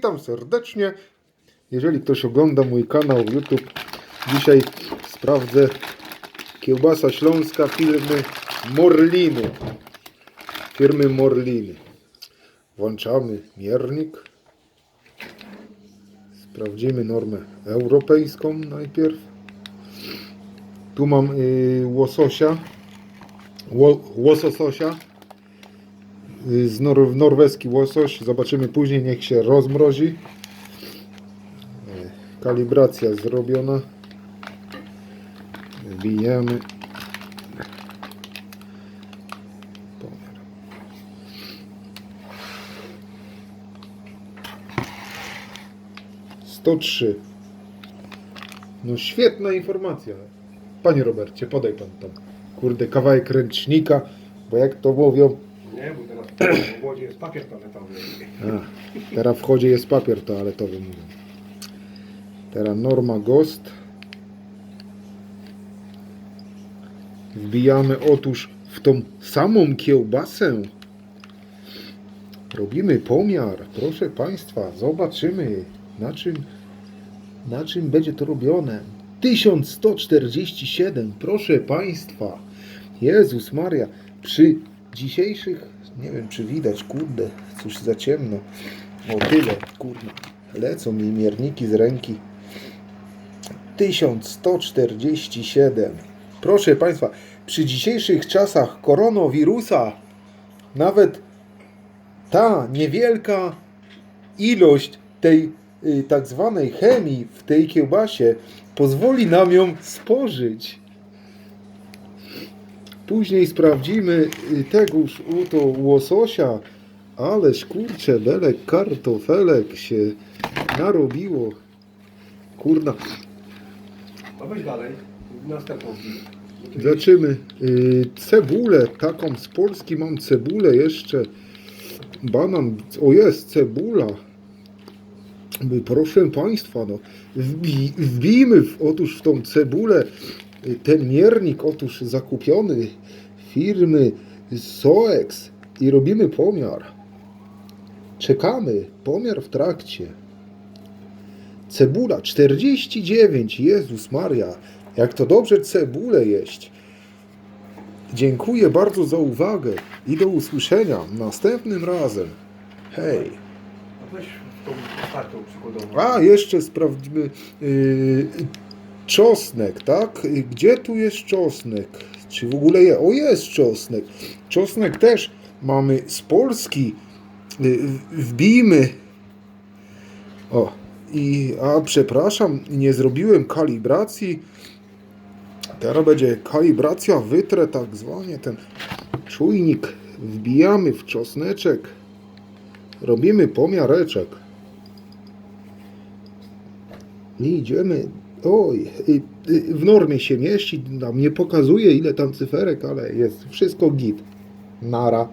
Witam serdecznie. Jeżeli ktoś ogląda mój kanał YouTube, dzisiaj sprawdzę kiełbasa śląska firmy Morliny. Firmy Morliny. Włączamy miernik. Sprawdzimy normę europejską najpierw. Tu mam y, łososia. Ło. Z nor, norweski łosoś. Zobaczymy później, niech się rozmrozi. Kalibracja zrobiona. Wbijamy. Sto trzy. No świetna informacja. Panie Robercie, podaj pan tam. Kurde, kawałek ręcznika, bo jak to mówią, Nie, bo teraz w Łodzi jest papier toaletowy. A, teraz w chodzie jest papier toaletowy, mówią. Teraz Norma Ghost. Wbijamy otóż w tą samą kiełbasę. Robimy pomiar. Proszę Państwa, zobaczymy na czym, na czym będzie to robione. 1147, proszę Państwa. Jezus Maria, przy dzisiejszych, nie wiem czy widać, kurde, cóż za ciemno. O tyle, kurde, lecą mi mierniki z ręki. 1147. Proszę Państwa, przy dzisiejszych czasach koronawirusa nawet ta niewielka ilość tej y, tak zwanej chemii w tej kiełbasie pozwoli nam ją spożyć. Później sprawdzimy y, tegoż oto łososia, ależ kurcze, belek, kartofelek się narobiło. Kurna, No weź dalej, następną. Zaczymy. Y, Cebulę, taką z Polski mam cebulę jeszcze. Banan, o jest cebula. Proszę Państwa, no, wbi, wbijmy w, otóż w tą cebulę ten miernik, otóż zakupiony firmy Soex i robimy pomiar. Czekamy, pomiar w trakcie. Cebula 49, Jezus Maria, jak to dobrze cebulę jeść. Dziękuję bardzo za uwagę i do usłyszenia następnym razem. Hej. A, jeszcze sprawdźmy yy, czosnek, tak? Gdzie tu jest czosnek? Czy w ogóle jest? O, jest czosnek. Czosnek też mamy z Polski. Yy, wbijmy. O, i, a przepraszam, nie zrobiłem kalibracji. Teraz będzie kalibracja, wytrę tak zwanie ten czujnik. Wbijamy w czosneczek. Robimy pomiareczek. I idziemy. Oj, w normie się mieści. Nam nie pokazuje ile tam cyferek, ale jest wszystko git. Nara.